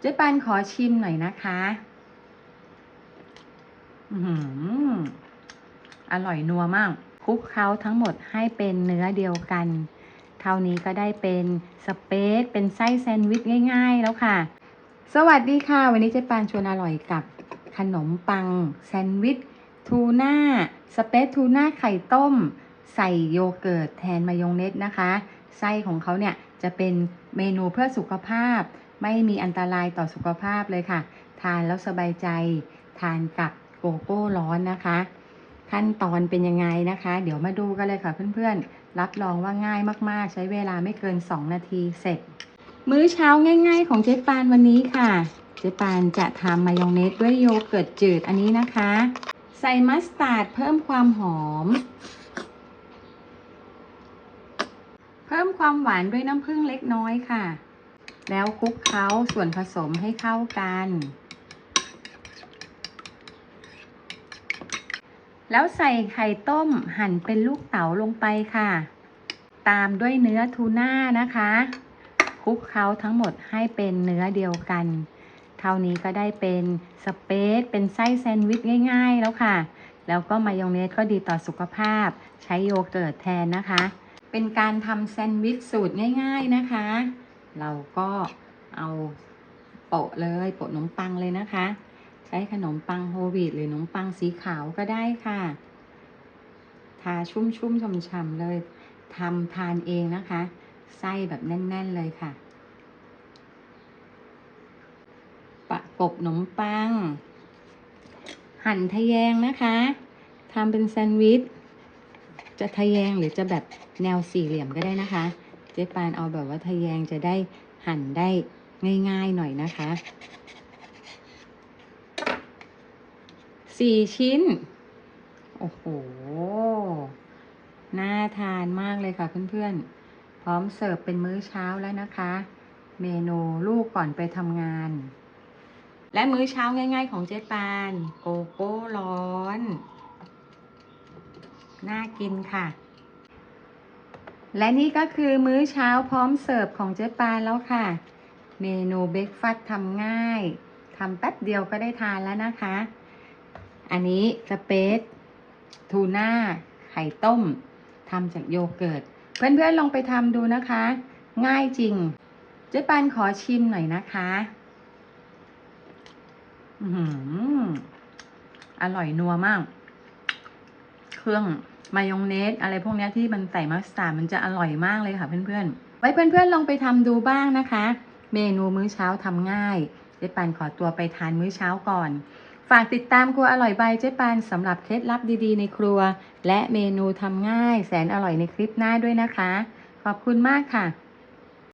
เจ๊ปานขอชิมหน่อยนะคะอือหืออร่อยนัวมากคลุกเคล้าทั้งหมดให้เป็นเนื้อเดียวกัน เท่านี้ก็ได้เป็นสเปซเป็นไส้แซนด์วิชง่าย ๆ แล้วค่ะ สวัสดีค่ะ วันนี้เจ๊ปานชวนอร่อยกับขนมปังแซนด์วิชทูน่าสเปซทูน่าไข่ต้ม ใส่โยเกิร์ตแทนมายองเนสนะคะ ไส้ของเขาเนี่ยจะเป็นเมนูเพื่อสุขภาพ ไม่มีอันตรายต่อสุขภาพเลยค่ะ ทานแล้วสบายใจ ทานกับโกโก้ร้อนนะคะ ขั้นตอนเป็นยังไงนะคะ เดี๋ยวมาดูกันเลยค่ะเพื่อนๆ รับรองว่าง่ายมากๆ ใช้เวลาไม่เกิน 2 นาทีเสร็จ มื้อเช้าง่าย ๆ ของเจ๊ปานวันนี้ค่ะ เจ๊ปานจะทำมายองเนสด้วยโยเกิร์ตจืดอันนี้นะคะ ใส่มัสตาร์ดเพิ่มความหอม เพิ่มความหวานด้วยน้ำผึ้งเล็กน้อยค่ะ แล้วคลุกเคล้าส่วนผสมให้เข้ากัน แล้วใส่ไข่ต้มหั่นเป็นลูกเต๋าลงไปค่ะ ตามด้วยเนื้อทูน่านะคะคลุกเคล้าทั้งหมดให้เป็นเนื้อเดียวกัน เท่านี้ก็ได้เป็นสเปซเป็นไส้แซนด์วิชง่ายๆแล้วค่ะ แล้วก็มายองเนสก็ดีต่อสุขภาพ ใช้โยเกิร์ตแทนนะคะ เป็นการทำแซนด์วิชสูตรง่าย ๆนะคะ เราก็เอาโปะเลยโปะขนมปังเลยนะคะ ใช้ขนมปังโฮลวีตหรือขนมปังสีขาวก็ได้ค่ะ ทาชุ่มๆฉ่ำๆเลยทำทานเองนะคะ ไส้แบบแน่น ๆ เลยค่ะ ประกบขนมปัง หั่นทะแยงนะคะทำเป็นแซนด์วิชจะทะแยงหรือจะแบบแนวสี่เหลี่ยมก็ได้นะคะ จ๊ปานเอาแบบว่าทะแยงจะได้หั่นได้ง่ายๆหน่อยนะคะสี่ชิ้น โอ้โห น่าทานมากเลยค่ะเพื่อนๆ พร้อมเสิร์ฟเป็นมื้อเช้าแล้วนะคะ เมนูลูกก่อนไปทำงาน และมื้อเช้าง่าย ๆ ของเจ๊ปาน โกโก้ร้อน น่ากินค่ะ และนี่ก็คือมื้อเช้าพร้อมเสิร์ฟของเจ๊ปานแล้วค่ะ เมนูเบรกฟาสต์ทำง่ายทำแป๊บเดียวก็ได้ทานแล้วนะคะ อันนี้สเปซทูน่าไข่ต้มทำจากโยเกิร์ต เพื่อนๆลองไปทำดูนะคะ ง่ายจริง เจ๊ปานขอชิมหน่อยนะคะอือหืออร่อยนัวมาก เครื่อง มายองเนสอะไรพวกนี้ที่มันใส่มัสตาร์ดมันจะอร่อยมากเลยค่ะเพื่อนๆ ไว้เพื่อนๆลองไปทำดูบ้างนะคะ เมนูมื้อเช้าทำง่ายเจ๊ปานขอตัวไปทานมื้อเช้าก่อน ฝากติดตามครัวอร่อยใบเจ๊ปานสำหรับเคล็ดลับดีๆ ในครัว และเมนูทำง่าย แสนอร่อยในคลิปหน้าด้วยนะคะ ขอบคุณมากค่ะ